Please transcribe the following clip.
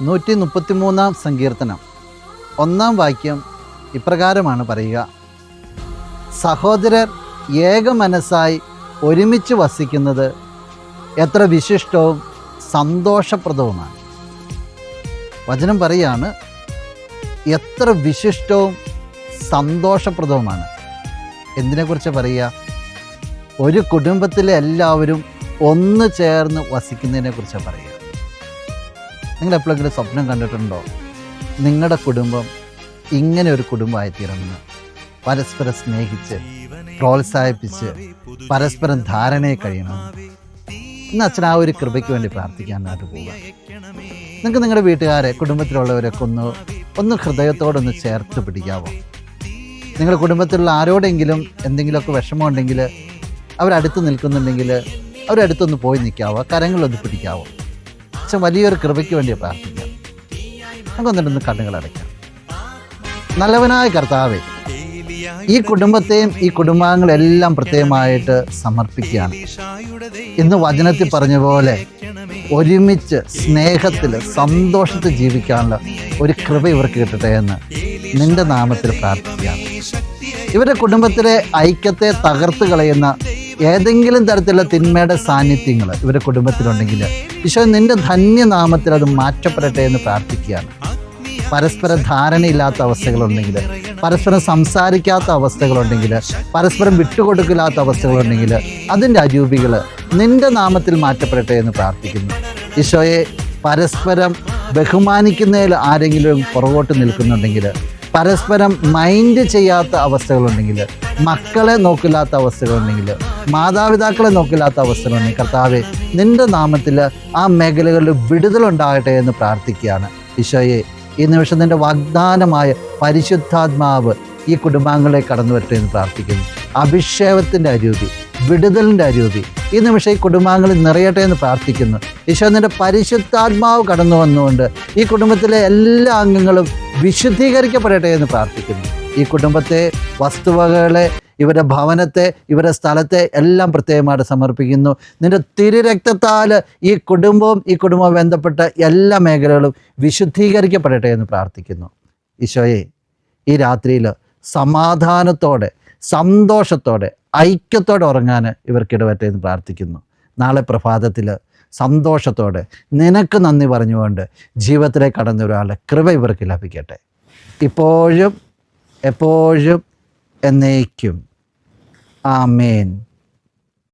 നൂറ്റി മുപ്പത്തിമൂന്നാം സങ്കീർത്തനം. ഒന്നാം വാക്യം ഇപ്രകാരമാണ് പറയുക. സഹോദരർ ഏക മനസ്സായി ഒരുമിച്ച് വസിക്കുന്നത് എത്ര വിശിഷ്ടവും സന്തോഷപ്രദവുമാണ്. വചനം പറയാണ് എത്ര വിശിഷ്ടവും സന്തോഷപ്രദവുമാണ്. എന്തിനെക്കുറിച്ച് പറയുക? ഒരു കുടുംബത്തിലെ എല്ലാവരും ഒന്ന് ചേർന്ന് വസിക്കുന്നതിനെ കുറിച്ച് പറയുക. നിങ്ങൾ എപ്പോഴെങ്കിലും സ്വപ്നം കണ്ടിട്ടുണ്ടോ? നിങ്ങളുടെ കുടുംബം ഇങ്ങനെ ഒരു കുടുംബമായി കുടുംബമായിത്തീരണമെന്ന് പരസ്പരം സ്നേഹിച്ച് പ്രോത്സാഹിപ്പിച്ച് പരസ്പരം ധാരണയെ കഴിയണം. ഇന്ന് അച്ഛൻ ആ ഒരു കൃപയ്ക്ക് വേണ്ടി പ്രാർത്ഥിക്കാനായിട്ട് പോവുക. നിങ്ങൾക്ക് നിങ്ങളുടെ വീട്ടുകാരെ കുടുംബത്തിലുള്ളവരൊക്കെ ഒന്ന് ഒന്ന് ഹൃദയത്തോടൊന്ന് ചേർത്ത് പിടിക്കാവോ? നിങ്ങളുടെ കുടുംബത്തിലുള്ള ആരോടെങ്കിലും എന്തെങ്കിലുമൊക്കെ വിഷമമുണ്ടെങ്കിൽ അവരടുത്ത് നിൽക്കുന്നുണ്ടെങ്കിൽ അവരടുത്തൊന്ന് പോയി നിൽക്കാവോ കരങ്ങളൊന്ന് പിടിക്കാവോ? അച്ഛൻ വലിയൊരു കൃപയ്ക്ക് വേണ്ടി പ്രാർത്ഥിക്കാം. നമുക്കൊന്നിട്ടൊന്ന് കണ്ണുകൾ അടയ്ക്കാം. നല്ലവനായ കർത്താവെ ഈ കുടുംബത്തെയും ഈ കുടുംബാംഗങ്ങളെല്ലാം പ്രത്യേകമായിട്ട് സമർപ്പിക്കുകയാണ്. ഇന്ന് വചനത്തിൽ പറഞ്ഞ പോലെ ഒരുമിച്ച് സ്നേഹത്തിൽ സന്തോഷത്തിൽ ജീവിക്കാനുള്ള ഒരു കൃപ ഇവർക്ക് കിട്ടട്ടെ എന്ന് നിന്റെ നാമത്തിൽ പ്രാർത്ഥിക്കുകയാണ്. ഇവരുടെ കുടുംബത്തിലെ ഐക്യത്തെ തകർത്ത് കളയുന്ന ഏതെങ്കിലും തരത്തിലുള്ള തിന്മയുടെ സാന്നിധ്യങ്ങൾ ഇവരുടെ കുടുംബത്തിലുണ്ടെങ്കിൽ ഈശോ നിന്റെ ധന്യനാമത്തിൽ അത് മാറ്റപ്പെടട്ടെ എന്ന് പ്രാർത്ഥിക്കുകയാണ്. പരസ്പര ധാരണയില്ലാത്ത അവസ്ഥകളുണ്ടെങ്കിൽ പരസ്പരം സംസാരിക്കാത്ത അവസ്ഥകളുണ്ടെങ്കിൽ പരസ്പരം വിട്ടുകൊടുക്കില്ലാത്ത അവസ്ഥകളുണ്ടെങ്കിൽ അതിന്റെ അരൂപികൾ നിന്റെ നാമത്തിൽ മാറ്റപ്പെടട്ടെ എന്ന് പ്രാർത്ഥിക്കുന്നു. ഈശോയെ പരസ്പരം ബഹുമാനിക്കുന്നതിൽ ആരെങ്കിലും പുറകോട്ട് നിൽക്കുന്നുണ്ടെങ്കിൽ പരസ്പരം മൈൻഡ് ചെയ്യാത്ത അവസ്ഥകളുണ്ടെങ്കിൽ മക്കളെ നോക്കില്ലാത്ത അവസ്ഥകളുണ്ടെങ്കിൽ മാതാപിതാക്കളെ നോക്കില്ലാത്ത അവസ്ഥകളുണ്ടെങ്കിൽ കർത്താവ് നിന്റെ നാമത്തിൽ ആ മേഖലകളിൽ വിടുതലുണ്ടാകട്ടെ എന്ന് പ്രാർത്ഥിക്കുകയാണ്. ഈശോയെ ഈ നിമിഷം നിന്റെ വാഗ്ദാനമായ പരിശുദ്ധാത്മാവ് ഈ കുടുംബാംഗങ്ങളെ കടന്നു വരട്ടെ എന്ന് പ്രാർത്ഥിക്കുന്നു. അഭിഷേകത്തിന്റെ അരൂപി വിടുതലിന്റെ അരൂപി ഈ നിമിഷം ഈ കുടുംബാംഗങ്ങളിൽ നിറയട്ടെ എന്ന് പ്രാർത്ഥിക്കുന്നു. ഈശോ നിന്റെ പരിശുദ്ധാത്മാവ് കടന്നു വന്നുകൊണ്ട് ഈ കുടുംബത്തിലെ എല്ലാ അംഗങ്ങളും വിശുദ്ധീകരിക്കപ്പെടട്ടെ എന്ന് പ്രാർത്ഥിക്കുന്നു. ഈ കുടുംബത്തെ വസ്തുവകകളെ ഇവരുടെ ഭവനത്തെ ഇവരുടെ സ്ഥലത്തെ എല്ലാം പ്രത്യേകമായിട്ട് സമർപ്പിക്കുന്നു. നിന്റെ തിരുരക്തത്താൽ ഈ കുടുംബവും ഈ കുടുംബവും ബന്ധപ്പെട്ട എല്ലാ മേഖലകളും വിശുദ്ധീകരിക്കപ്പെടട്ടെ എന്ന് പ്രാർത്ഥിക്കുന്നു. ഈശോയെ ഈ രാത്രിയിൽ സമാധാനത്തോടെ സന്തോഷത്തോടെ ഐക്യത്തോടെ ഉറങ്ങാൻ ഇവർക്കിടവട്ടെ എന്ന് പ്രാർത്ഥിക്കുന്നു. നാളെ പ്രഭാതത്തിൽ സന്തോഷത്തോടെ നിനക്ക് നന്ദി പറഞ്ഞുകൊണ്ട് ജീവിതത്തിലേക്ക് കടന്ന ഒരാളുടെ കൃപ ഇവർക്ക് ലഭിക്കട്ടെ. ഇപ്പോഴും എപ്പോഴും എന്നേക്കും. ആമേൻ.